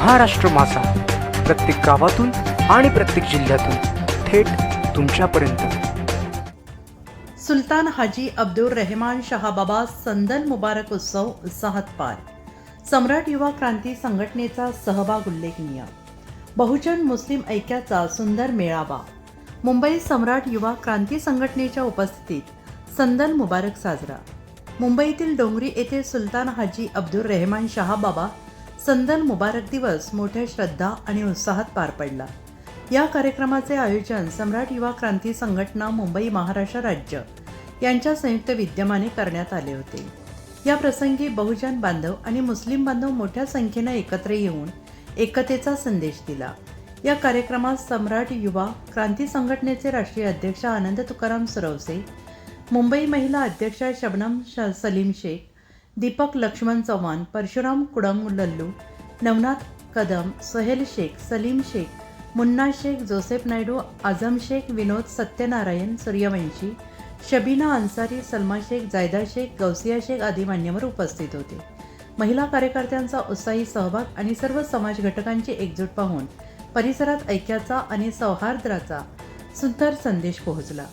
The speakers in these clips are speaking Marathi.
महाराष्ट्र मासा प्रत्येक गावातून आणि प्रत्येक जिल्ह्यातून थेट तुमच्यापर्यंत. सुलतान हाजी अब्दुल रहमान शहाबाबा संदन मुबारक उत्सव उत्साहात पार. सम्राट युवा क्रांती संघटनेचा सहभाग उल्लेखनीय. बहुजन मुस्लिम ऐक्याचा सुंदर मेळावा. मुंबई सम्राट युवा क्रांती संघटनेच्या उपस्थितीत संदन मुबारक साजरा. मुंबईतील डोंगरी येथे सुलतान हाजी अब्दुल रहमान शहाबाबा संदन मुबारक दिवस मोठ्या श्रद्धा आणि उत्साहात पार पडला. या कार्यक्रमाचे आयोजन सम्राट युवा क्रांती संघटना मुंबई महाराष्ट्र राज्य यांच्या संयुक्त विद्यमाने करण्यात आले होते. या प्रसंगी बहुजन बांधव आणि मुस्लिम बांधव मोठ्या संख्येनं एकत्र येऊन एकतेचा संदेश दिला. या कार्यक्रमात सम्राट युवा क्रांती संघटनेचे राष्ट्रीय अध्यक्ष आनंद तुकाराम सरवसे मुंबई महिला अध्यक्ष शबनम श सलीम शेख दीपक लक्ष्मण चव्हाण परशुराम कुडम लल्लू नवनाथ कदम सोहेल शेख सलीम शेख मुन्ना शेख जोसेफ नायडू आझम शेख विनोद सत्यनारायण सूर्यवंशी शबीना अन्सारी सलमा शेख जायदा शेख गौसिया शेख आदी मान्यवर उपस्थित होते. महिला कार्यकर्त्यांचा उत्साही सहभाग आणि सर्व समाज घटकांची एकजूट पाहून परिसरात ऐक्याचा आणि सौहार्दाचा सुंदर संदेश पोहोचला.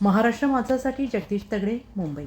महाराष्ट्र माझासाठी जगदीश तगडे मुंबई.